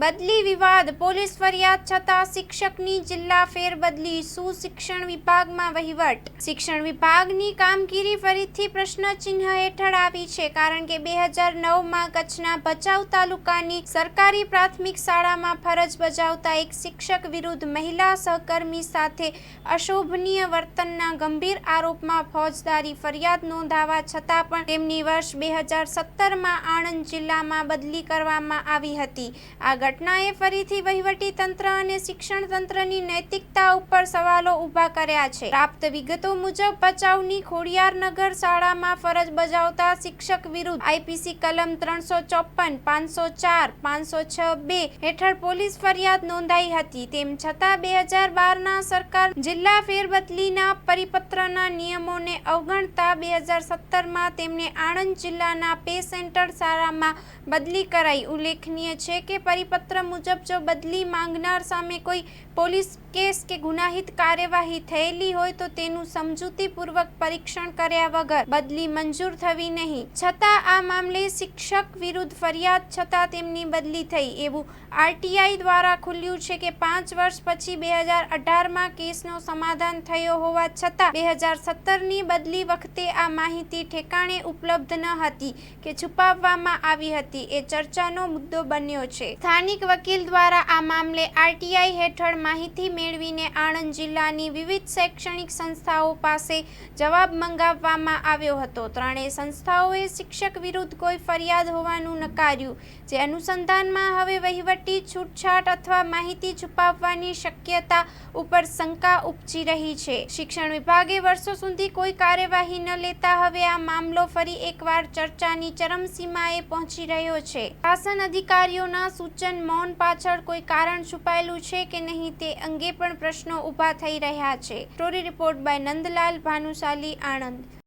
બદલી વિવાદ. પોલીસ ફરિયાદ છતાં શિક્ષકની જિલ્લા ફેરબદલી. શું શિક્ષણ વિભાગમાં વહીવટ. શિક્ષણ વિભાગની કામગીરી ફરીથી પ્રશ્નચિહ્ન હેઠળ આવી છે, કારણ કે બે હજાર નવમાં કચ્છના ભચાઉ તાલુકાની સરકારી પ્રાથમિક શાળામાં ફરજ બજાવતા એક શિક્ષક વિરુદ્ધ મહિલા સહકર્મી સાથે અશોભનીય વર્તનના ગંભીર આરોપમાં ફોજદારી ફરિયાદ નોંધાવા છતાં પણ તેમની વર્ષ બે હજાર સત્તરમાં આણંદ જિલ્લામાં બદલી કરવામાં આવી હતી. આ ઘટનાએ ફરીથી વહીવટી તંત્ર અને શિક્ષણ તંત્રની નૈતિકતા ઉપર સવાલો ઊભા કર્યા છે. પ્રાપ્ત વિગતો મુજબ, ભચાઉની ખોડિયારનગર શાળામાં ફરજ બજાવતા શિક્ષક વિરુદ્ધ આઈપીસી કલમ ત્રણસો ચોપન પાંચસો ચાર, પાંચસો છ બે હેઠળ પોલીસ ફરિયાદ નોંધાઈ હતી. તેમ છતાં, બે હજાર બારના સરકાર જિલ્લા ફેરબદલીના પરિપત્રના નિયમોને અવગણતા બે હજાર સત્તરમાં તેમને આણંદ જિલ્લાના પે સેન્ટર શાળામાં બદલી કરાઈ. ઉલ્લેખનીય છે કે પરિપત્ર મુજબ જો બદલી માંગનાર સામે કોઈ પોલીસ કેસ કે ગુનાહિત કાર્યવાહી થયેલી હોય તો તેનું સમજૂતીપૂર્વક પરીક્ષણ કર્યા વગર બદલી મંજૂર થવી નહીં. છતાં આ મામલે શિક્ષક વિરુદ્ધ ફરિયાદ છતાં તેમની બદલી થઈ એવું આરટીઆઈ દ્વારા ખુલ્યું છે કે પાંચ વર્ષ પછી બે હજાર અઢારમાં કેસનો સમાધાન થયો હોવા છતાં બે હજાર સત્તરની બદલી વખતે આ માહિતી ઠેકાણે ઉપલબ્ધ ન હતી કે છુપાવવામાં આવી હતી. એ ચર્ચાનો મુદ્દો બન્યો છે. સ્થાનિક વકીલ દ્વારા આ મામલે આરટીઆઈ હેઠળ માહિતી મેળવીને આણંદ જિલ્લાની વિવિધ શૈક્ષણિક સંસ્થાઓ પાસે જવાબ મંગાવવામાં આવ્યો હતો. ત્રણેય સંસ્થાઓએ શિક્ષક વિરુદ્ધ કોઈ ફરિયાદ હોવાનું નકાર્યું, જે અનુસંધાનમાં હવે વહીવટી છૂટછાટ અથવા માહિતી છુપાવવાની શક્યતા ઉપર શંકા ઉપજી રહી છે. શિક્ષણ વિભાગે વર્ષો સુધી કોઈ કાર્યવાહી ન લેતા હવે આ મામલો ફરી એકવાર ચર્ચાની ચરમસીમાએ પહોંચી રહ્યો છે. શાસન અધિકારીઓના સૂચન મૌન પાછળ કોઈ કારણ છુપાયેલું છે કે નહીં તે અંગે પણ પ્રશ્નો ઊભા થઈ રહ્યા છે. Story report by Nandlal Bhanushali Anand.